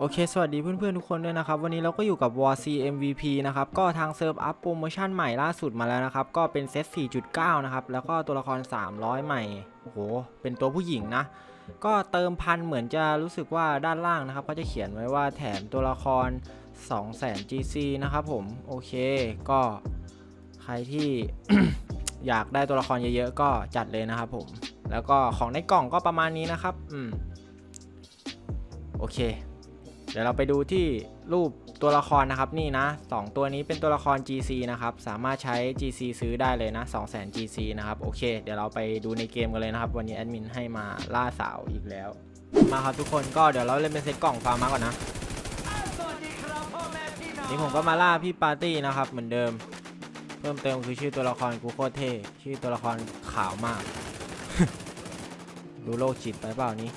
โอเค สวัสดีเพื่อนๆ ทุกคนด้วยนะครับ วันนี้เราก็อยู่กับ War C MVP นะครับ ก็ทางเซิร์ฟอัพโปรโมชั่นใหม่ล่าสุดมาแล้วนะครับ ก็เป็นเซต 4.9 นะครับ แล้วก็ตัวละคร 300 ใหม่โอ้โห เป็นตัวผู้หญิงนะ ก็เติมพันเหมือนจะรู้สึกว่าด้านล่างนะครับ ก็จะเขียนไว้ว่าแถมตัวละคร 200,000 GC นะครับผม โอเค ก็ใครที่อยากได้ตัวละครเยอะๆ ก็จัดเลยนะครับผม แล้วก็ของในกล่องก็ประมาณนี้นะครับ อืม โอเค เดี๋ยวเราไปดูที่รูปตัวละครนะครับนี่นะ2ตัวนี้เป็นตัวละคร GC นะครับ สามารถใช้ GC ซื้อได้เลยนะ200,000 GC นะครับโอเค เดี๋ยวเราไปดูในเกมกันเลยนะครับ วันนี้แอดมินให้มาล่าสาวอีกแล้ว มาครับทุกคนก็เดี๋ยวเราเล่นเป็นเซตกล่องฟาร์มมาก่อนนะนี่ผมก็มาล่าพี่ปาร์ตี้นะครับเหมือนเดิม เพิ่มเติมคือชื่อตัวละครกูโคตรเท่ชื่อตัวละครขาวมาก ดูโลกจิตไปเปล่านี้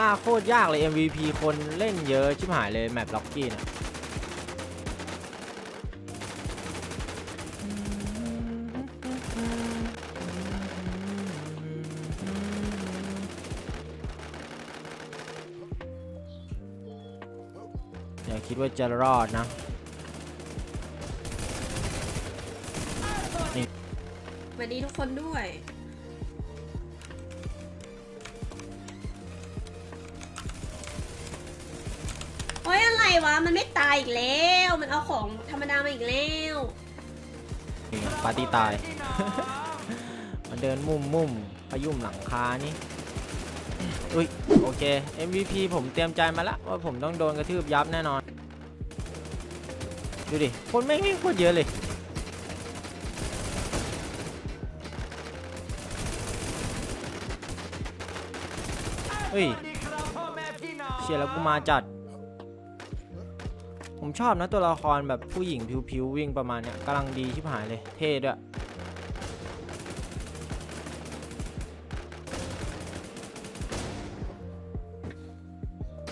ล่าโคตรยากเลย MVP คนเล่นเยอะชิบหายเลยแมปล็อกกี้เนี่ยอย่าคิดว่าจะรอดนะสวัสดีทุกคนด้วย อีกแล้ว มันเอาของธรรมดามาอีกแล้วนี่ปาร์ตี้ตาย มันเดินมุมมุมพยุ่มหลังคานี่อุ้ยโอเค MVP ผมเตรียมใจมาแล้วว่าผมต้องโดนกระทืบยับแน่นอน ดูดิ คนไม่งวิ่งโคตรเยอะเลย เฮ้ย เชียร์แล้วกูมาจัด ผมชอบนะตัวละครแบบผู้หญิงผิวๆวิ่งประมาณเนี้ยกำลังดีชิบหายเลย เท่ด้วย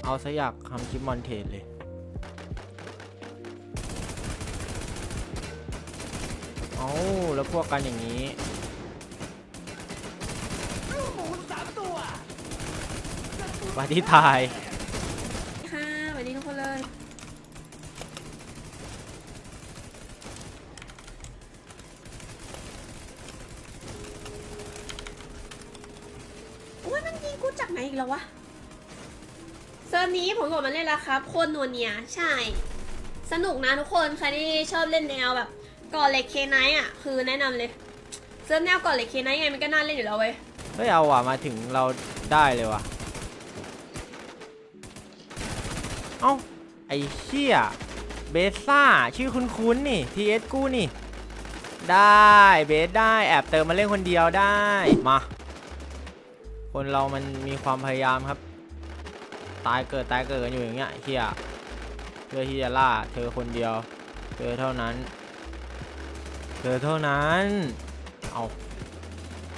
เอาซะอยากทำคลิปมอนเทสเลย เอาแล้วพวกกันอย่างนี้ปาที่ตาย ค่ะสวัสดีทุกคนเลย โอ้ยมันยิงกูจากไหนอีกแล้ววะ เซิร์ฟนี้ผมโหลดมาเล่นแล้ว ครับโคนนวเนียใช่ สนุกนะทุกคนใครที่ชอบเล่นแนวแบบก่อเหล็กเคไนท์อะคือแนะนำเลยเซิร์ฟแนวก่อเหล็กเคไนท์ไงมันก็น่าเล่นอยู่แล้วเว้ยเฮ้ยเอาว่ะมาถึงเราได้เลยว่ะ เอ้า ไอ้เชี่ยเบซ่า ชื่อคุ้นๆนี่ TS กูนี่ ได้เบสได้แอบเติมมาเล่นคนเดียวได้ มา คนเรามันมีความพยายามครับ ตายเกิดตายเกิดกันอยู่อย่างเงี้ยเฮียเพื่อที่จะล่าเธอคนเดียว เธอเท่านั้น เธอเท่านั้น เอา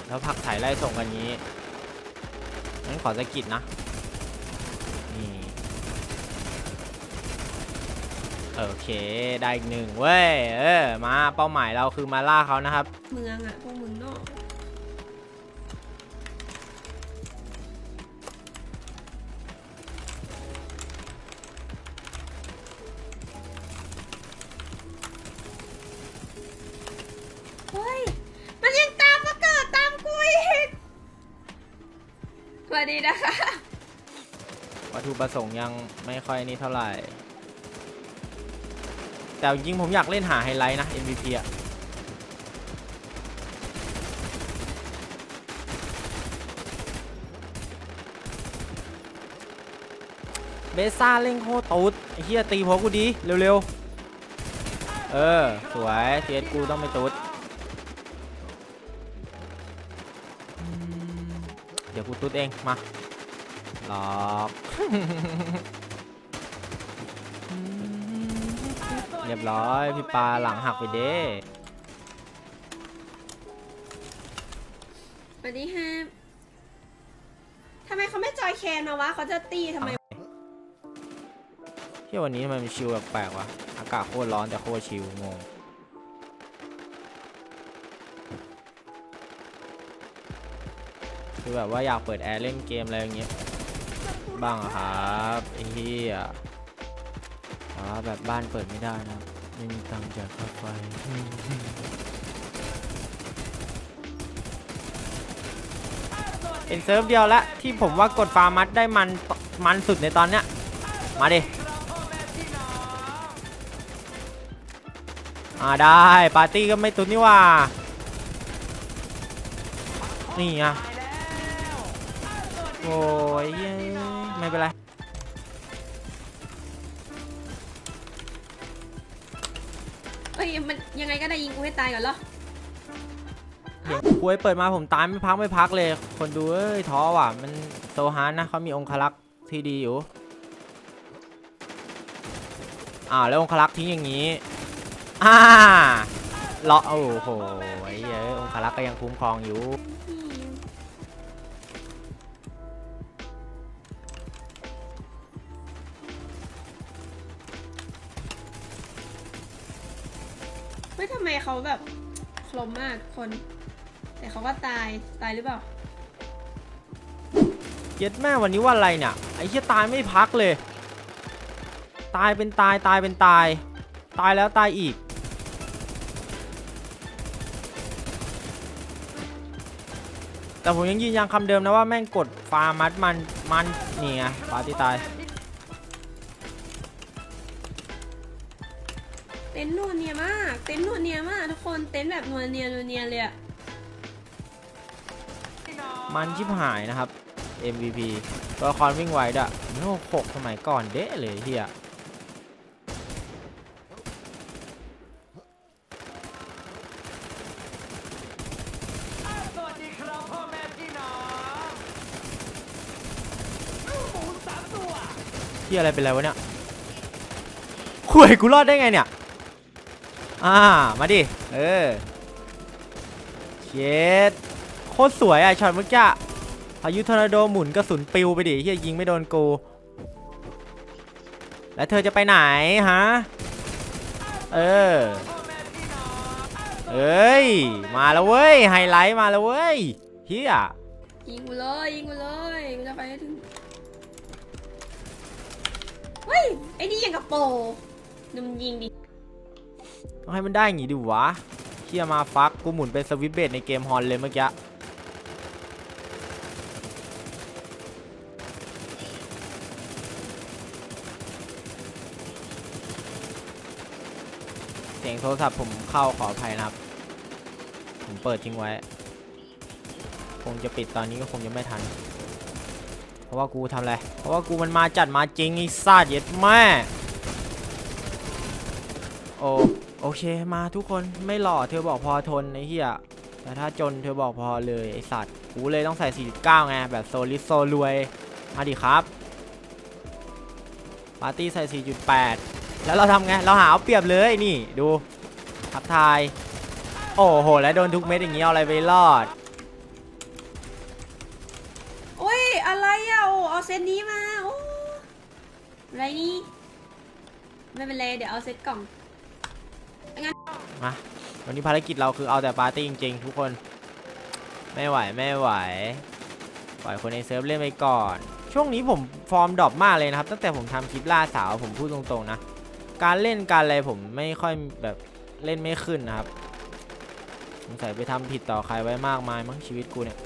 แล้วผักถ่ายไล่ส่งกันงี้งั้นขอสะกิดนะ นี่โอเคได้อีกหนึ่งเว้ย เออ มาเป้าหมายเราคือมาล่าเขานะครับ เมืองอะพวกมึงเนาะ ประสงค์ยังไม่ค่อยนี่เท่าไหร่ แต่จริงผมอยากเล่นหาไฮไลท์นะ MVP อะเบซ่าเล่งโคตูดไอ้เหี้ยตีหัวกูดีเร็วๆ เออ สวยเทียกูต้องไปตูดเดี๋ยวกูตูดเอง มา หลอกเรียบร้อยพี่ปลาหลังหักไปเด้สวัสดีฮะทำไมเขาไม่จอยแคนมาวะเขาจะตีทำไมที่วันนี้ทำไมมันชิวแปลกๆวะอากาศโคตรร้อนแต่โคตรชิลงงคือแบบว่าอยากเปิดแอร์เล่นเกมอะไรอย่างเงี้ย บ้างครับไอ้เหี้ยแต่ว่าแบบบ้านเปิดไม่ได้นะครับไม่มีตังค์จ่ายค่าไฟเป็นเซิร์ฟเดียวละที่ผมว่ากดฟาร์มัดได้มันมันสุดในตอนเนี้ย มาดิอ่าได้ ปาร์ตี้ก็ไม่ตุนนี่ว่า นี่ไงโอ้ยเย้ ไม่เป็นไร เอ้ยมันยังไงก็ได้ยิงกูให้ตายก่อนเหรอคุยเปิดมาผมตายไม่พักไม่พักเลย คนดูเอ้ยท้อว่ะ มันโซฮานนะเขามีองคลักษ์ที่ดีอยู่อ้าวแล้วองคลักษ์ทิ้งอย่างนี้อ่าเลาะโอ้โหไอ้เหี้ยองคลักษ์ก็ยังคุ้มครองอยู่เแบบคลมมากทุกคน แต่เขาก็ตายตายหรือเปล่า เย็ดแม่วันนี้ว่าอะไรเนี่ย ไอ้เหี้ยตายไม่พักเลย ตายเป็นตายตายเป็นตาย ตายแล้วตายอีก แต่ผมยังยืนยันคำเดิมนะว่าแม่งกดฟาร์มัดมันมันนี่ไงปาร์ตี้ตาย เต็นท์นวลเนียมาก เต็นท์นวลเนียมากทุกคน เต็นท์แบบนวลเนียนวลเนียเลยอะมันชิบหายนะครับ MVP ตัวละครวิ่งไวด้วยโน้หกสมัยก่อนเด้เลยเฮียสวัสดีครับพ่อแม่พี่น้องหมูสามตัวเฮียอะไรเป็นไรวะเนี่ยคุยกูรอดได้ไงเนี่ย อ่า มาดิ เออ เช็ดโคตรสวยอะช็อตเมื่อกี้พายุทอร์นาโดหมุนกระสุนปิวไปดิเฮียยิงไม่โดนกู แล้วเธอจะไปไหนฮะ เออ เอ้ย มาแล้วเว้ย ไฮไลท์มาแล้วเว้ยเฮียยิงกูเลยยิงกูเลยกูจะไปให้ถึงเฮ้ยไอ้นี่ยังกับโปรนมยิงดิ ต้องให้มันได้อย่างงี้ดิวะเฮียมาฟักกูหมุนเป็นสวิตเบดในเกมฮอนเลยเมื่อกี้เสียงโทรศัพท์ผมเข้าขออภัยนะครับ ผมเปิดทิ้งไว้ คงจะปิดตอนนี้ก็คงจะไม่ทัน เพราะว่ากูทำอะไร เพราะว่ากูมันมาจัดมาจริงไอ้ซาดเย็ดแม่ โอ้ โอเคมาทุกคนไม่หล่อเธอบอกพอทนไอ้เหี้ยแต่ถ้าจนเธอบอกพอเลยไอสัตว์กูเลยต้องใส่ 49 ไง แบบโซลิดโซรวย มาดิครับ ปาร์ตี้ใส่ 4.8 แล้วเราทำไง เราหาเอาเปรียบเลยนี่ดูทักทาย โอ้โห แล้วโดนทุกเม็ดอย่างงี้เอาอะไรไปรอดโอ้ย อะไรอะโอ้เอาเซตนี้มา โอ้อะไรนี่ ไม่เป็นไร เดี๋ยวเอาเซตกล่อง มาวันนี้ภารกิจเราคือเอาแต่ปาร์ตี้จริงๆ ทุกคน ไม่ไหวไม่ไหวปล่อยคนในเซิร์ฟเล่นไปก่อน ช่วงนี้ผมฟอร์มดรอปมากเลยนะครับ ตั้งแต่ผมทำคลิปล่าสาวผมพูดตรงๆนะ การเล่นการอะไรผมไม่ค่อยแบบเล่นไม่ขึ้นนะครับสงสัยไปทำผิดต่อใครไว้มากมายมั้งชีวิตกูเนี่ย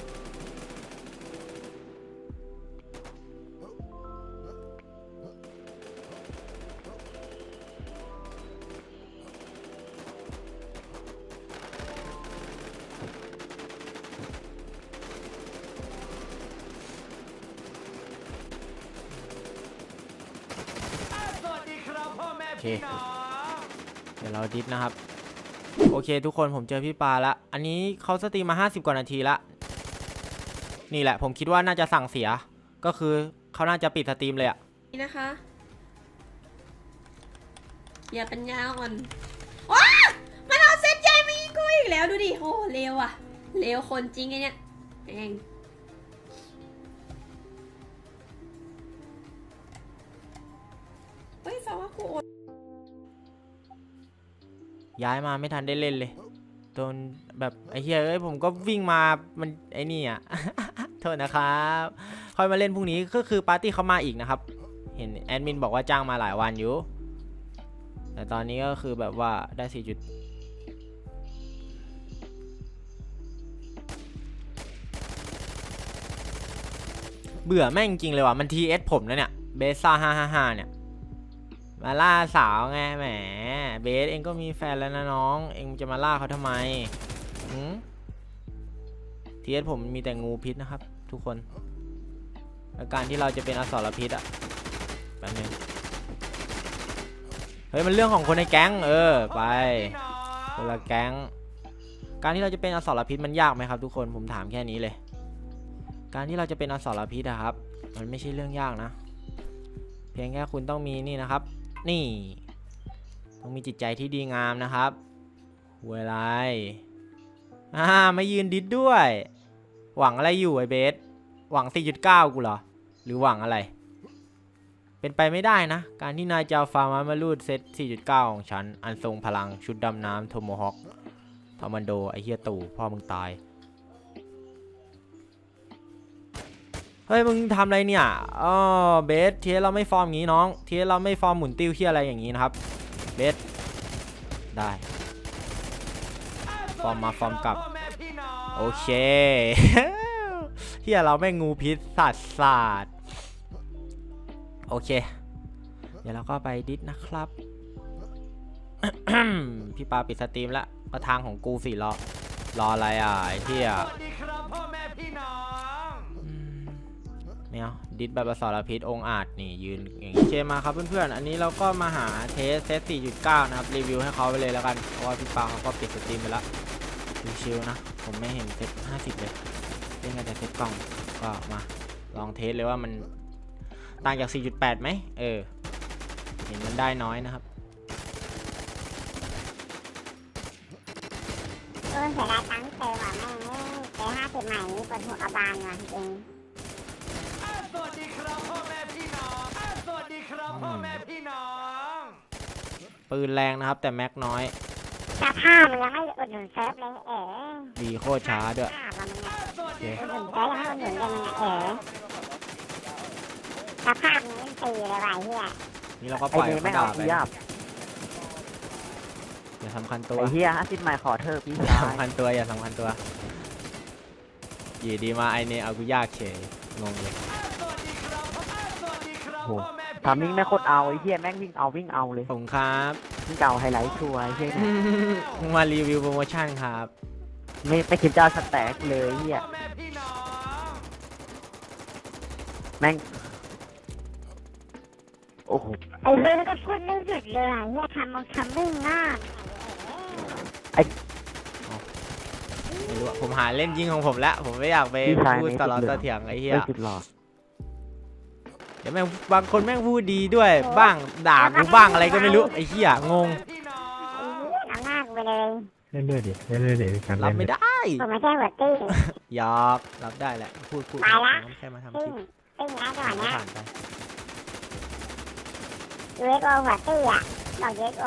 เดี๋ยวเราดิสนะครับ โอเค ทุกคนผมเจอพี่ปาละ อันนี้เขาสตรีมมา 50 กว่านาทีละ นี่แหละ ผมคิดว่าน่าจะสั่งเสีย ก็คือเขาน่าจะปิดสตรีมเลยอะนี่นะคะ อย่าปัญญาอ่อนว้ามันเอาเซตใหญ่มายิงกูอีกแล้วดูดิโอ้เลวอะเลวคนจริงไอเนี่ยเองเฮ้ยแสดงว่ากูโอน ย้ายมาไม่ทันได้เล่นเลยโดนแบบไอ้เหี้ยเอ้ยผมก็วิ่งมามันไอ้นี่อะโทษนะครับค่อยมาเล่นพรุ่งนี้ก็คือปาร์ตี้เขามาอีกนะครับ เห็นแอดมินบอกว่าจ้างมาหลายวันอยู่ แต่ตอนนี้ก็คือแบบว่าได้สี่จุดเบื่อแม่งจริงเลยว่ะมันทีเอสผมนะเนี่ยเบซ่าห้าห้าห้าเนี่ย มาล่าสาวไงแหม เบสเองก็มีแฟนแล้วนะน้อง เองจะมาล่าเขาทำไมทีเอสผมมีแต่งูพิษนะครับ ทุกคนและการที่เราจะเป็นอสรพิษอะแป๊บนึงเฮ้ยมันเรื่องของคนในแก๊ง เออไปคนละแก๊ง การที่เราจะเป็นอสรพิษมันยากไหมครับ ทุกคนผมถามแค่นี้เลย การที่เราจะเป็นอสรพิษอะครับ มันไม่ใช่เรื่องยากนะ เพียงแค่คุณต้องมีนี่นะครับ นี่ ต้องมีจิตใจที่ดีงามนะครับเวลาอ่าไม่ยืนดิดด้วย หวังอะไรอยู่ไอเบส หวัง 4.9 กูเหรอ หรือหวังอะไร เป็นไปไม่ได้นะ การที่นายจะเอาฟาร์มามารูดเซต 4.9 ของฉัน อันทรงพลังชุดดำน้ำโทโมฮอคทอมันโด ไอเฮียตู่พ่อมึงตาย เฮ้ยมึงทำอะไรเนี่ยอ๋อเบสเทียเราไม่ฟอร์มอย่างนี้น้อง เทียเราไม่ฟอร์มหมุนติ้วเฮียอะไรอย่างนี้นะครับเบสได้ ฟอร์มมาฟอร์มกลับ โอเคเฮียเราแม่งูพิษสัตว์ศาสตร์โอเค เดี๋ยวเราก็ไปดิสนะครับ พี่ปาปิดสตรีมแล้วก็ทางของกูสิรอรออะไรอะไอ้เฮีย เอาดิสแบบอสรพิษองอาจนี่ยืนอย่างนี้โอเคมาครับเพื่อนๆ อันนี้เราก็มาหาเทสเซต4.9 นะครับ รีวิวให้เขาไปเลยแล้วกัน เพราะว่าพี่ปาเขาก็ปิดสตรีมไปแล้วชิวๆนะ ผมไม่เห็นเซต50 เลยเล่นกันแต่เซตกล่องก็มาลองเทสเลยว่ามันต่างจาก 4.8 ไหม เออ เห็นมันได้น้อยนะครับเออเสียดายตังค์เติมว่ะแม่งเอ้ยเจอห้าสิบใหม่นี่ปวดหัวกระบาลว่ะจริง สวัสดีครับพ่อแม่พี่น้องสวัสดีครับ พ่อแม่พี่น้อง ปืนแรงนะครับ แต่แม็กน้อย สภาพมันยังไม่อุดหนุนเซิร์ฟเลยเอ๋ดีโคตรช้าด้วย ภาพมันเนี่ยสวัสดีอุดคหรันุบนเซิร์ฟยังไม่อุดหนุนเลยมันเอ๋สภาพมันเล่นตีเลยว่ะเฮียนี่เราก็ปไอ้ล่อยนี่เขาไม่ด่าเอาไปพี่ยับอย่าสำคัญตัว ไอ้เฮียห้าสิบใหม่ขอเธอะพี่อย่าชายสำคัญตัวอย่าสำคัญตัวอยู่ดีมาไอเนี่ยเอากูยากเฉยงงเลย สวัสดีครับสวัสดีครับโอ้พ่อแม่ พี่ทำมิ่งไม่โคตรเอาไอ้เฮียแม่งวิ่งเอาวิ่งเอาเลยผมครับวิ่งเอาไฮไลท์ชัวร์ไอ้เฮียเนี่ยมึงมารีวิวโปรโมชั่นครับ ไม่ไม่คิดจะเอาสแต็กเลยเฮียพ่อแม่พี่น้องแม่งโอ้โหไอ้เรื่องก็พูดไม่หยุดเลยว่ะเฮียทำมันทำไม่ง่ายไม่รู้อะผมหาเล่นยิงของผมแล้วผมไม่อยากไปพี่ชายพูดในตลอดสุดเหลืตะองเถียงไอ้เหี้ย ไม่จุดหลอด เดี๋ยวแม่งบางคนแม่งพูดดีด้วยบ้างด่ากูบ้างอะไรก็ไม่รู้ไอ้เหี้ยงงพี่น้องไอ้เฮียน้ำหน้ากูไปเลยเล่นด้วยดิเล่นด้วยดิการรับเล่นไม่ได้ผมไม่ใช่หัวตี้หยอกรับได้แหละพูดพูดไปละผมแค่มาทำคติ้ลิงปติ้งนะจังหวะก็เนี้ยผ่านไปยูเอสโอหัวตี้อะบอกยูเอสโอ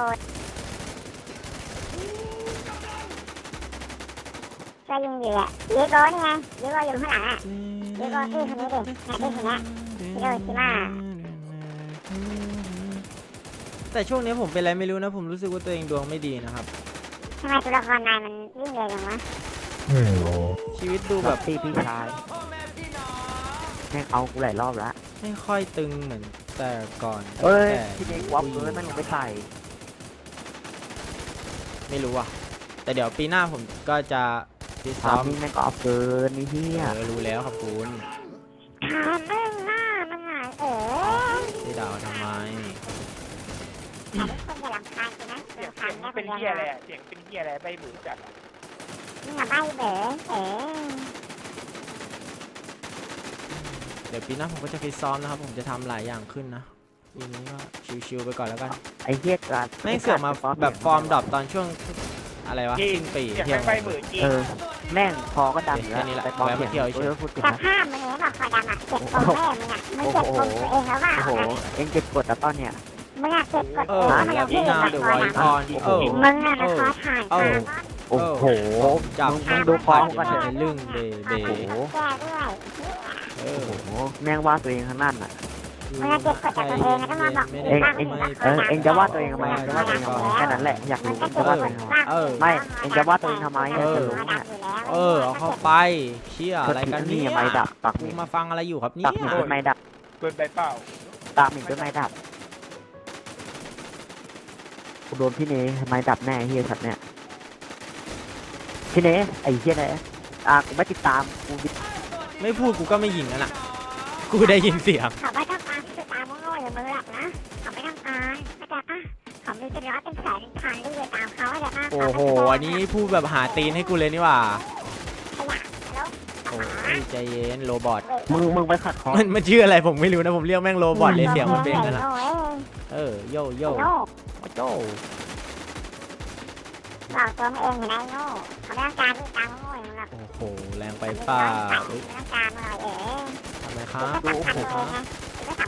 ก็ยิงอยู่อะยูเอสโอนี่ไงยูเอสโออยู่ข้างหลังอะเดี๋ยวก่อนเอ้ยคนนี้ดิเนี่ยเอ้ยคนเนี้ย ฮิโรชิมะแต่ช่วงนี้ผมเป็นอะไรไม่รู้นะ ผมรู้สึกว่าตัวเองดวงไม่ดีนะครับ ทำไมตัวละครนายมันวิ่งเร็วจังวะไม่รู้ชีวิตดูดูแบแบบบตีพี่ชายพ่อแม่พี่น้องแม่งเอากูหลายรอบละไม่ค่อยตึงเหมือนแต่ก่อนเอ้ยแต่พี่เด็กวับเลยแม่งยังไม่ใส่ไม่รู้อะ แต่เดี๋ยวปีหน้าผมก็จะฟิตซ้อทำมมิ่งแม่งก็เอาเกินนี่เฮียเออรู้แล้วขอบคุณ ถามเรื่องหน้า มันหายเอ๋ได้ด่าทำไมถามทุกคนอย่าลำคาญกูนะเสียงลำคาญเสียงแค่คเป็นนเดียวเฮียนะอะไรอะเสียงเป็นเฮียอะไรใบหมูจัดอะมึงอย่าใบ้เบ๋เอ๋เดี๋ยวปีหน้าผมก็จะฟิตซ้อมนะครับ ผมจะทำหลายอย่างขึ้นนะปีนี้ก็ชิวๆไปก่อนแล้วกันไอ้เฮียการไม่งเสือกมาแบบฟอร์มดรอปตอนช่วงอะไรวะจริงสิ้นปีเสียงเที่ยเป็งนใบหมูจริงเออแม่งพอก็ดังอยู่แค่นี้แหละไปปลอมแวะมาเสียงเที่ยวเฉยเออพูดถึงสนะภาพมึงเนี่ ยบอกคอดำอะเก็บปมแม่มึงอะมึงเก็บปมตัวเองแล้วว่าโอ้โห เอ็งเก็บกดแล้วตอนเนี้ยมมึงอะเก็บกดเอเอองให้มันแล้เอาวที่พี่อื่นนามาเดอะก่ไวอนท์ออนเออมึงอะนะขอถ่ายเอมาอโอ้โหจับมึงมึงดูฟองก่อนเถเถอะอะลึ่งเบเบโอ้โหแก้ด้วยเอโอ้อโหแม่งว่าตัวเองข้างนั่นอะ มึงอะเก็บกดจากตัวเองแล้วก็มาบอกเองเองเออเองจะว่าตัวเองทำไมจะว่าตัวเองทำไมแค่นั้นแหละอยากมันรู้ก็ว่าเก็บตัวเองทำไมเออไม่เองจะว่าตัวเองทำไมเออจะรู้เนี่ยเออเอาเข้าไปเชี่ยอะไรกันนี่เนี่ยไม่ดับปากมึงมาฟังอะไรอยู่ครับเนี่ปายกหมิ่นด้วยไม่ดับเกินไปเปล่าปากหมิ่นด้วยไม่ดับกูโดนพี่เนไม่ดับแน่เฮียสัตว์เนี่ยพี่เนยไอ้เฮียไหนอะกูไม่ติดตามกูไม่พูดกูก็ไม่ยิงนั่นน่ะกูได้ยินเสียง เขาไม่ต้องการที่จะตามโง่ๆอย่างมึงหรอกนะเขาไม่ต้องการเข้าใจปะเขามีเป็นร้อยเป็นแสนเป็นพันที่จะตามเขาเข้าใจปะโอ้โห อันนี้พูดแบบหาตีนให้กูเลยนี่หว่าขยะแล้วโอ้ยใจเย็นโรบอทมึงมึงไปขัดคอมันมันชื่ออะไรผมไม่รู้นะผมเรียกแม่งโรบอทเลยเสียงมันเป็นกันนะนะเออโยโย่โง่โย่บอกตัวมันเองอยู่นะไอ้โง่เขาไม่ต้องการที่ตามโง่อย่างมึงหรอกโอ้โหแรงไปเปล่าไม่เอ้ยต้องการมึงหรอกเอ๋ทำไมคคิรัดบว่าดูสำโอ้คัญโห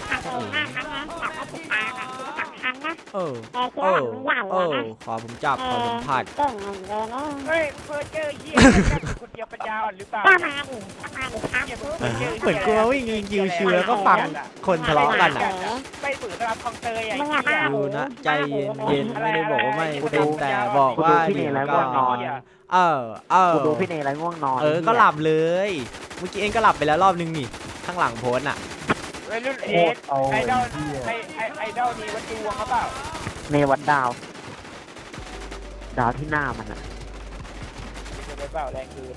ตัวคเอรับงนะคิดว่าสำคัญตัวเองมากครั้งนะจับไม่ติดตามอะคิดว่าสำคัญนะเออแต่คิดเอว่าอมึงใหญ่เอเลยอนะขอผมจับขอผมผัดเก่งอย่างเลยนะเฮ้ยเพื่อเจอเหี้ยคนเดียวปัญญาอ่อนหรือเปล่าก็มาดิก็มาดิครับเหมือนกูมาวิ่งยิงคิวชิวแล้วก็ฟังคนทะเลาะกันอะไปฝืนตามคลองเตยอะมึงอะบ้าดูนะใจเย็นเย็นไม่ได้บอกว่าไม่เป็นแต่บอกว่าเดี๋ยวก่อนเออเออกูดูพี่เนไรง่วงนอนเออก็หลับเลย เมื่อกี้เองก็หลับไปแล้วรอบนึงนี่ข้างหลังโพสต์น่ะ วัยรุ่นเอสไอดอลไอไอไอดอลนี่วัดดวงเขาเปล่าเนวัดดาว ดาวที่หน้ามันอะเกินไปเปล่าแรงคืน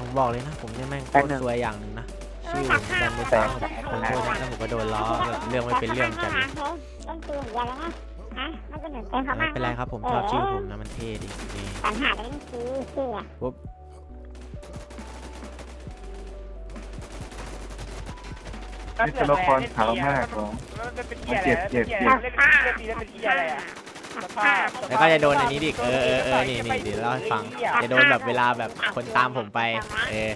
ผมบอกเลยนะผมเนี่ยแม่งโคตรงซวยอย่างหนึงนะชื่อผมดันไปแซงแบบคนโทษนะแล้วผมก็โดนล้อแบบเรื่องไม่เป็นเรื่องจัดเลยเล่นปืนอย่างเดียวเลยนะฮะมันก็เหมือนเป็นเขาไม่มากเป็นไรครับผมชอบชื่อผมนะมันเท่ดีนี่ปัญหาเล่นซีเสีย นี่ตัวละครขาวมากหรอ มันเป็นเหี้ยอะไรเจ็บเจ็บ เล่นเล่นดีแล้วเป็นเหี้ยอะไรอะสภาพแล้วก็จะโดนอันนี้ดิเออเออเออนี่นี่เดี๋ยวเล่าให้ฟังจะโดนแบบเวลาแบบคนตามผมไป เออ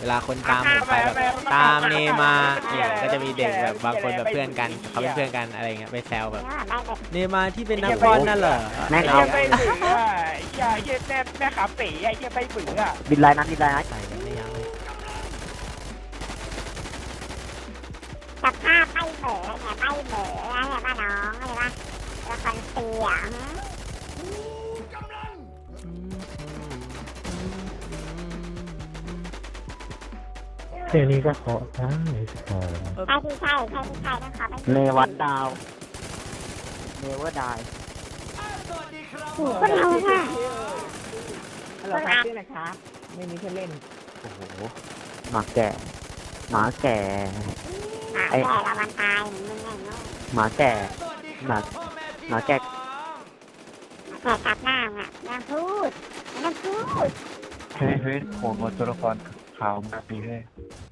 เวลาคนตามผมไปแบบตามเนมาเนี่ยก็จะมีเด็กแบบบางคนแบบเพื่อนกันเขาเป็นเพื่อนกันอะไรเงี้ยไปแซวแบบได้แบบเนมาที่เป็นนักบอลนั่นเหรอแม่งไอ้เอาเหี้ยใบบืออะไอ้เหี้ยเหี้ยแม่แม่ขาเป๋ไอ้เหี้ยใบบืออะบินไลน์นั้นบินไลน์นั้น ใส่กันไม่ยั้งเลย สภาพไม่ เบ๋อเนี่ยไม่เบ๋ออะไรบ้าน้องอะไรบ้าละครเสียงเที่ยวนี้ก็ขอได้สกอร์ใช่ที่ใช่ใช่ที่ใช่ต้องขอไปเนวัดดาวเนเวอร์ดายถูกคนเราค่ะฮัลโหลครับชื่ออะไรครับ ไม่มีเพื่อนเล่น โอ้โหหมาแก่หมาแก่ หมาแก่ละวันตายมึงไงเนาะหมาแก่หมาหมาแก่แก่กลับหน้าอะยังพูดยังพูดเฮ้ยเฮ้ยผมว่าตัวละครขาวมาปีให้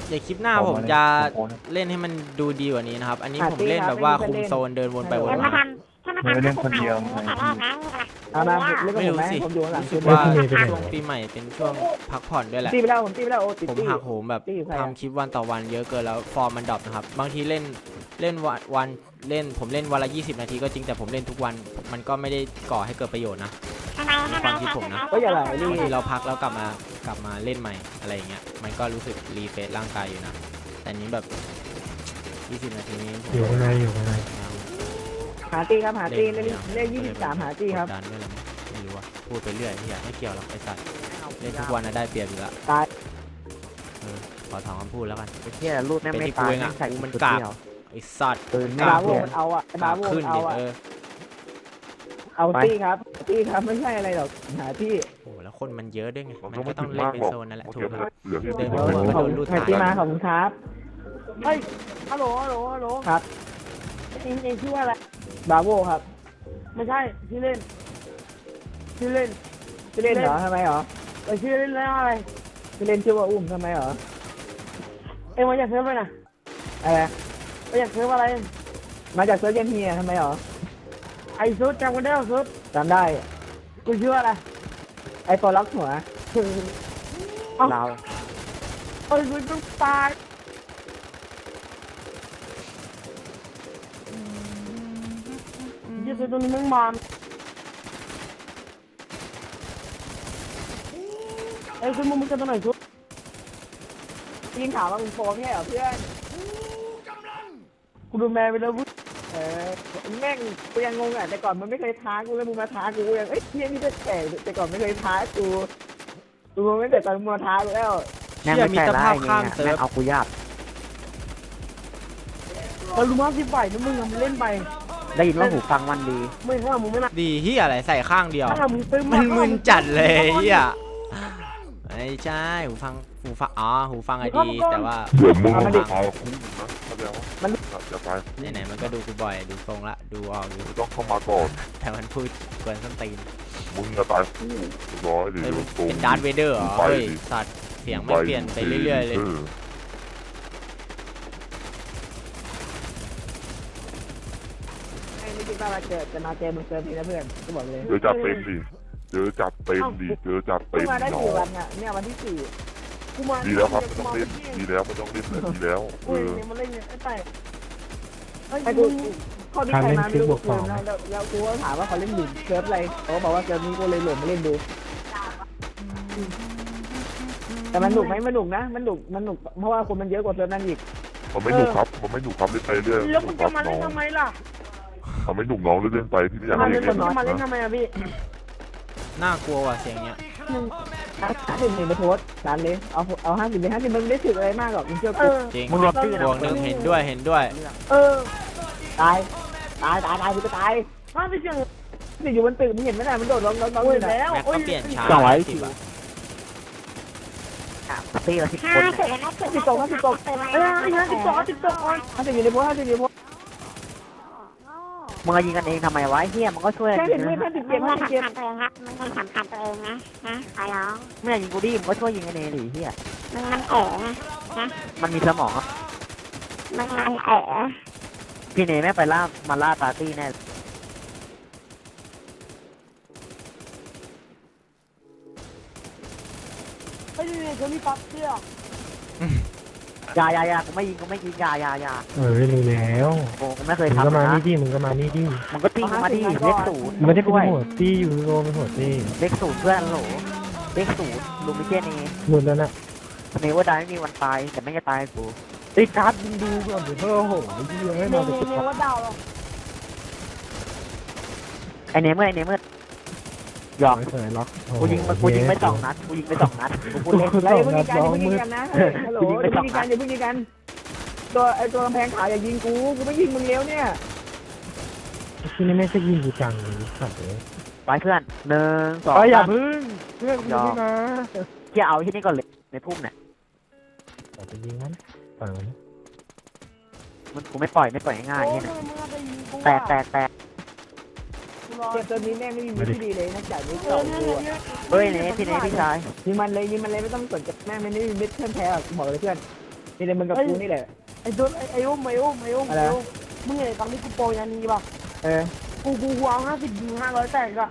เดี๋ยวคลิปหน้าผมจะเล่นให้มันดูดีกว่านี้นะครับ อันนี้ผมเล่นแบบว่าคุมโซนเดินวนไปวนเดี๋ยวมามาทำถ้ามาทำแต่แรกนะนี่แหละเอามาเล่นกับไม่ผมรู้ไหมสิผมอยู่ข้างหลังรู้คุสึณกว่าช่วงปีใหม่เป็นช่วงพักผ่อนด้วยแหละ ตีไปแล้วผมตีไปแล้วโอ้ติดผมตีหักโหมแบบตีอยู่ใครอะ ทำคลิปวันต่อวันเยอะเกินแล้วฟอร์มมันดรอปนะครับ บางทีเล่นเล่นวันวันเล่นผมเล่นวันละ 20 นาทีก็จริงแต่ผมเล่นทุกวัน มันก็ไม่ได้ก่อให้เกิดประโยชน์นะ ทำไมทำไมก็อย่าไหลรีบางทีเราพักแล้วกลับมากลับมาเล่นใหม่อะไรอย่างเงี้ย มันก็รู้สึกรีเฟรชร่างกายอยู่นะ แต่นี้แบบ 20 นาทีนี้ผมอยู่ข้างในอยู่ข้างใน หาตีครับหาตีเล่นเล่นยี่สิบสามหาตีครับ กดดันด้วยแหละมั้งไม่รู้ว่าพูดไปเรื่อยที่อยากไม่เกี่ยวหรอกไอ้สัตว์เล่นทุกวันนะได้เปรียบอยู่ละตาย เออขอถอนคำพูดแล้วกัน ไอ้เหี้ยรูดแม่งไม่เป็นที่ตายกูเองอะแม่งใส่กูมันสุดกากเดียวไอ้สัตว์ปืนไอ้ไม่บาเอาโวมันเอาอะไอ้บาโวขึ้มันนเอาดิอะเออเอาตีครับตีครับไม่ใช่อะไรหรอกหาที่โอ้โหแล้วคนมันเยอะด้วยไงมันก็ต้องเล่นเป็นโซนนั่นแหละถูกไหมเดินเอไปอทั่วก็ขอโดบนลูดหาตาย ตีมาขอบคุณครับเฮ้ยฮัลโหลฮัลโหลฮัลโหลครับเองเองชื่อว่าอะไร บาโวครับไม่ใช่ชื่อเล่นชื่อเล่นชื่อเล่นเหรอทำไมเหรอเออชื่อเล่นแล้วอะไรชื่อเล่นชื่อว่าอุ้มทำไมเหรอเอ็งมาจากเซิร์ฟอะไรนะอะไรมาจากเซิร์ฟอะไร มาจากเซิร์ฟเยนเฮียทำไมเหรอไอซุดจำกันได้เหรอซุดจำได้กูชื่ออะไรไอตัวล็อกหัวเราไอ้ซุดต้องตาย จะซื้อตัวนี้มึงมาเอ้ยคุณมึงมึงจะตัวไหนชุดยิงถามว่ามึงโฟมใช่เหรอเพื่อนกูดูแมนไปแล้วพุเออแม่งกูยังงงอะแต่ก่อนมันไม่เคยท้ากูแล้วมึงมาท้ากูกูยังเอ้ยเฮียนี่จะแก่แต่ก่อนไม่เคยท้ากูกูงงตั้งแต่ตอนมึงมาท้ากูแล้วแม่งไม่ใช่ละไอ้เนี่ยแม่งเอากูยากเรารู้ว่าสิบใบนะมึงอะมึงเล่นไป ได้ยินว่าหูฟังมันดี ไม่ถ้ามึงไม่น่าดีเฮียอะไรใส่ข้างเดียว ถ้ามึงตึ้มมันมึนจัดเลยเฮียไม่ใช่หูฟังหูฟังอ๋อหูฟังอะดีแต่ว่า เดี๋ยวมึงเอามาดิตายคุ้มนะแสดงว่ามันจะตายไหนๆมันก็ดูกูบ่อยดูทรงละดูออกอยู่มึงต้องเข้ามาก่อนแต่มันพูดกวนส้นตีนมึงจะตายคู่ร้อยดิเฮ้ยโดนตรงเป็นดาร์ธเวเดอร์เหรอไปเฮ้ยดิสัตว์เสียงไม่เปลี่ยนไปเรื่อยๆเลย ไม่คิดว่ามาเจอจะมาเจอมึงเจอพี่นะเพื่อนก็บอกเลยเจอจัดเต็มดิเจอจัดเต็มดิเจอจัดกูเต็มมาได้น้อกี่วังนอะเนี่ยวันที่สี่กูมาดีแล้วครับไม่ต้องเล่นดีแล้วไม่ต้องเล่นเลยดีแล้วเอกูอเนี่ยมาเล่นเนี่ยไอ้แต่ไอ้กูข้อที่ใครมาไม่รู้กูแล้วแล้วแล้วกูก็ถามว่าเขาเล่นหลุมเซิร์ฟอะไรเขาก็บอกว่าเซิร์ฟนี้กูเลยโหลดมาเล่นดู แต่มันหนุกไหมมันหนุกนะมันหนุกมันหนุกเพราะว่าคนมันเยอะกว่าเซิร์ฟนั้นอีกมันไม่หนุกครับมันไม่หนุกครับเล่นไปเรื่อยแล้วมึงครัจะบมาน้เล่อนงทำไมล่ะ มันไม่หนุกน้องเล่นไปพี่ไม่อยากมาเล่เล่นนเล่นมาเล่นนะทำไมอะพี่น่ากลัวว่ะเสียงเนี้ยห้าสิบหนึ่งไปโพสต์ร้านเลยเอาเอาห้าสิบไปห้าสิบมันไม่ได้ถึงอะไรมากหรอกมึงเชื่อกูจริงมึงรวมชื่อนะ บวกหนึ่งเห็นด้วยเห็นด้วย เออตายตายตายตายกูจะตายห้าสิบยังนี่อยู่บนตึกมึงเห็นไหมน่ะมันโดดลงลงลงอยู่แล้วแม็กก็เปลี่ยนช้าสองร้อย สิบอะตีละสิบห้าคนสิบแล้วนะสิบสิบตกห้าสิบตกเออห้าสิบตกห้าสิบตกห้าสิบอยู่ในโพสต์ห้าสิบอยู่ในโพสต์ มึงยิงกันเองทำไมวะเฮียมันก็ช่วยแค่กันสิบยิงห้าสิบมึเจ็ดงห้าไม่สิบเจ็ดสำคัญตัวเองครับมึงไม่สำคัญตัวเองนะนะขอร้องไม่ยิงกูดิมึงก็ช่วยยิงกันเองดิเฮียมึงมันเอ๋นะมันมีสมองครับมึงมันเอ๋พี่เนยแม่งไปล่ามาล่าปาร์ตี้แน่ไอ้นี่เขามีปั๊บเสื้ออ ยาอยาอยากูไม่ยิงกูไม่ยิงอยาอยาอยาเออรู้แล้วโอ้กูไม่เคมึยงก็ทำมานะนี่ดิมึงก็มานี่ดิมึงก็ตีกูมาดิเลขศูนย์มึงไม่ได้เป็นด้วยหัวตี้อยู่โรเป็นหัวตี้เลขศูนย์เพื่อนโหลเลขศูนย์ลุงไม่เช่นี่หมดแล้วนะเนว่าได้ไม่มีวันตายแต่ไม่จะตายกูไอ้การ์ดมึงดูก่อนเดี๋ยวเธอโอ้โหยี่ยังไม่เนมาเนจะเนว่าดาวหรอไอเนเมื่อไอเนเมื่อ หยอกไม่เคยล็อกกูยิงกูยิงไปสองนัดกูยิงไปสองนัดกูพูดเล่นไรเพิ่งยิงกันอย่าเพิ่งยิงกันนะฮัลโหลอย่าเพิ่งยิงกันอย่าเพิ่งยิงกันตัวไอ้ตัวกำแพงขาวอย่ายิงกูกูไม่ยิงมึงเลี้ยวเนี่ยที่นี่ไม่ใช่ยิงกูจังเลยสัตว์เลยไปเพื่อนหนึ่งสองเอ้ยอย่าสาม พึ่งเพื่อนกูนี่นะเกี่ยเอาที่นี่ก่อนเลยในพุ่มเนี่ยแต่จะยิงมันฝั่งมันมันกูไม่ปล่อยไม่ปล่อยง่ายๆเนี่ยนะแตกแตกแตก เจ็บตัวนี้แม่ไม่มีที่ดีเลยนะจ่ายไม่ต่อกูเฮ้ยเนพี่เนพี่ชายยิงมันเลยยิงมันเลยไม่ต้องสนใจแม่ไม่ได้มีมิดเพื่อนแพ้บอกเลยเพื่อนนี่เลยมึงกับกูนี่แหละ ไอ้ตัวไอ้ไอ้อุ้มไอ้อุ้มไอ้อุ้มอะไร ไอ้อุ้มมึงเห็นตอนนี้กูโปรยานีป่ะเออกูกูกูเอาห้าสิบยิงห้าร้อยแตกอะ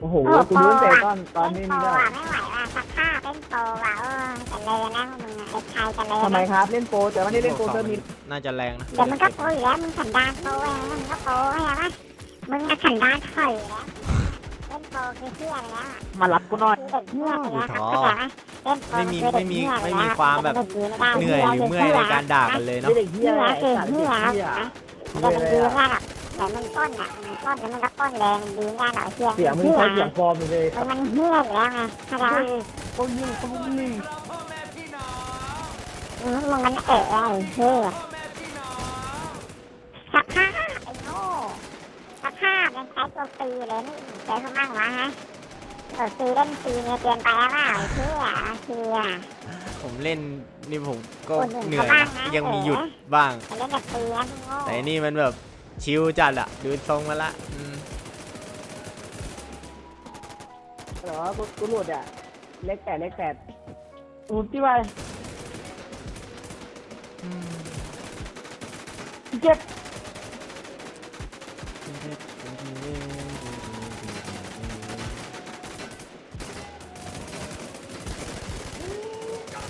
โอ้โหกูรู้แต่ตอนตอนนี้เล่นโปนี่รได้อะไม่ไหวว่ะสักผ้าเล่นโปรว่ะเออจะเลยนะมึงไอ้ชายจะเลยทำไมนะครับเล่นโปรแต่ว่านี่เล่นโปรเติมมีน่าจะแรงนะเดี๋ยวมึงก็โปรอยู่แล้วมึงสันดานโปรเองมึงก็โปรใช่ไหม มึงก็สันดานถอยแล้วเล่นโปรคือเที่ยไปแล้วมารับกูหน่อย เด็กเที่ยไปแล้วครับเข้าใจไหมเล่นโปรไม่มีคือเด็ไม่กมีเที่ยไปไม่แล้วมีความแบบด็กดีไม่ได้เหนื่อยหรือเมื่อยในการด่ากันเลยเนาะไม่ได้เฮียเที่ยอะไรคือสัตว์เที่ยเฮียนะเด็กดีไม่ได้หรอกแต่มึงต้นอะมึงต้นแล้วมึงก็ต้นแรงดีไม่ได้หรอกเที่ยเสียงมึงเที่ยใช้เสียงฟอร์มเลยมันมันเที่ยอยู่แล้วไงเข้าใจไหมกูยิงกูยิงอืมมึงมันเอ๋ไอ้เหี้ยสักผ้าไอ้โง่ สักผ้าเป็นใช้ตัวตีเลยนี่ใช้เขามั่งวะฮะเออตีเล่นตีเนี่ยเปลี่ยนไปแล้วเปล่าไอ้เหี้ยเหี้ยผมเล่นนี่ผมก็คนอื่นเหนื่อยเขาบ้างนะนะยังมีเอ๋หยุดบ้าง ไปเล่นแบบตีนะพี่โง่แต่อันนี่มันแบบชิลจัดอะดูทรงมาละอืมเหรอกูกูหลุดอะ เล็กแปดเล็กแปดอูที่ไปเจ็บ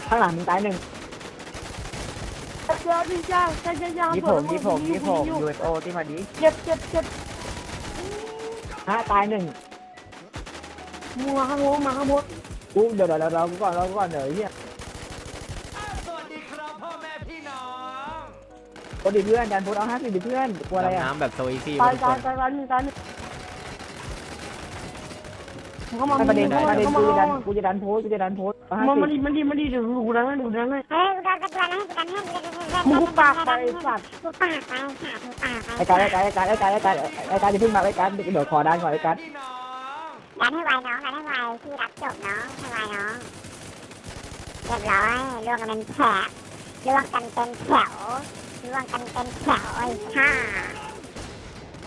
ข้างหลังมึงตายหนึ่งเจ็บพี่จ้าจ้าจ้าจ้ายี่ผมยี่ผมยี่ผม UFO ที่มาดีเจ็บเจ็บเจ็บฮะตายหนึ่งมัวข้างบนมาข้างบนกูเดี๋ยวเดี๋ยวเดี๋ยวเราก่อนเราก่อนเดี๋ยวไอ้เฮียสวัสดีครับพ่อแม่พี่น้อง กดดิเพื่อนดันโพสเอาห้าสิบดิเพื่อนกลัวอะไรดำอะน้ำแบบโซอีซี่ตายทุกคตายน ตายตายหนึ่งตายหนึ่งมึงเข้ามาไม่ประเด็นมึงประเด็นเข้ากูมาจะดันเข้ามากูจะดันโพสกูจะดันโพสเอาห้ามันสิมันบดีมันดีมันดีเดี๋ยวกูดังให้เดี๋ยวกูดังให้เฮ้ยกูโดนกระตัวนะให้กูดันให้กูดันให้มึงกูปากไปไอ้สัตว์กูปากไปค่ะกูปากไปไอ้การไอ้การไอ้การไอ้การไอ้การไอ้การจะพึ่งมาไอ้การเดี๋ยวขอดันก่อนไอ้การพี่น้องดันให้ไวน้องดันให้ไวพี่รับจบน้องให้ไวน้องเรียบร้อยล่วงกันเป็นแถบล่วงกันเป็นแถว ล่วงกันเป็นแถวไอ้ห่า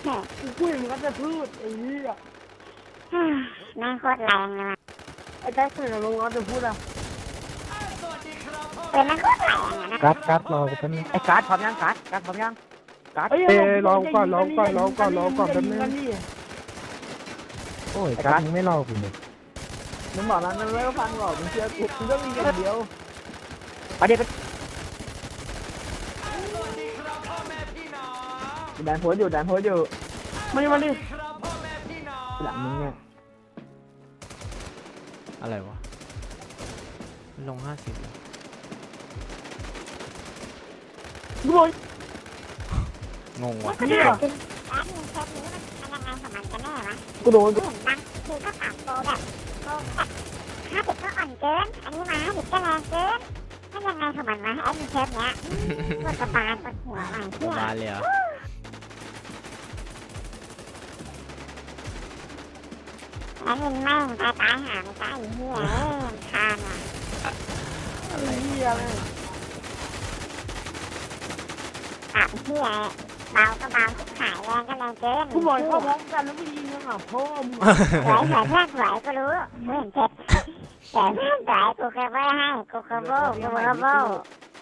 เฮ้ยกูคุยมันก็จะพูดไอ้เหี้ยแม่งโคตรแรงเลยว่ะไอ้แจ็คเสือลงก็จะพูดอะสวัสดีครับพ่อเป็นแม่งโคตรแรงอะนะกัดกัดรอกูแป๊บนึงไอ้การพร้อมยังการการพร้อมยังการเอ้ยเอ้ยรอก่อนรอก่อนรอก่อนรอก่อนแป๊บนึงยิดิโอ้ยกัดมึงไม่รอกูเลยมึงบอกแล้วมึงไม่ต้องฟังหรอกมึงเชื่อกูมึงต้องมีอย่างเดียวประเด็นสวั ดันโพสอยู่ดันโพสอยู่มาดิมาดิครับพ่อแม่พี่น้องหลังมึงเนี่ยอะไรวะลงห้าสิบกูบอกงงว่ะก็ได้จริงร้านนี้เชฟนี้มันมันยังไงของมันกันแน่วะกูโดนเห็นปะคือก็ปรับโปรแบบโปรแบบห้าสิบก็อ่อนเกิน อันนี้มาห้าสิบก็แรงเกินมันยังไงของมันวะไอ้มีเชฟเนี้ยปวดกระบาลปวดหัวใหม่ปเที่ระย มาณเลยเหรอ แล้วนี่แม่งตายตายหาไม่ตายเหี้ยเอ้ยคานว่ะอะไรเหี้ยเลยปรับเหี้ยเบาก็เบาขายแรงก็แรงเกินกูบอกให้เข้าพร้อมกันแล้วไม่ยิงยังอะพ่อมึงสวยสวยเพื่อนสวยก็รู้กูเห็นเช็ดแต่เพื่อนสวยกูเคยเบอร์ให้กูเคยโบกูเคยโบ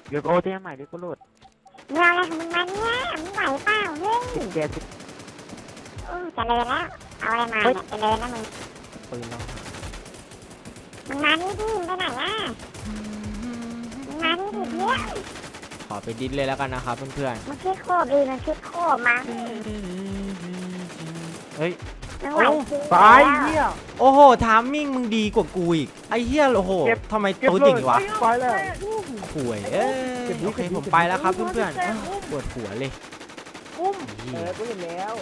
เดี๋ยวโอ้เตี้ยใหม่ดิกูโหลดเมื่อไรของมึงมาเนี่ยมึงไหวเปล่าเฮ้ย สิบเจ็ดสิบอู้ เจริญแล้วเอาอะไรมาเนี่ยเจริญนะมึงปืนเรามึงมานี่ดิมึงไปไหนอะมึงมานี่ดิเพื่อนขอไปดิ้นเลยแล้วกันนะครับเพื่อนมึงคิดโคบดีมึงคิดโคบมาๆเฮ้ย มึงไหวจริงตายเหี้ย โอ้โหทามมิ่งมึงดีกว่ากูอีก ไอ้เหี้ยโอ้โหทำไมตัวจริงวะไปเลยข่วยเอ้ยโอเคผมไปแล้วครับเพื่อนๆอ้าวปวดหัวเลยอุ้มเหี้เอยอกูเห็นแล้ว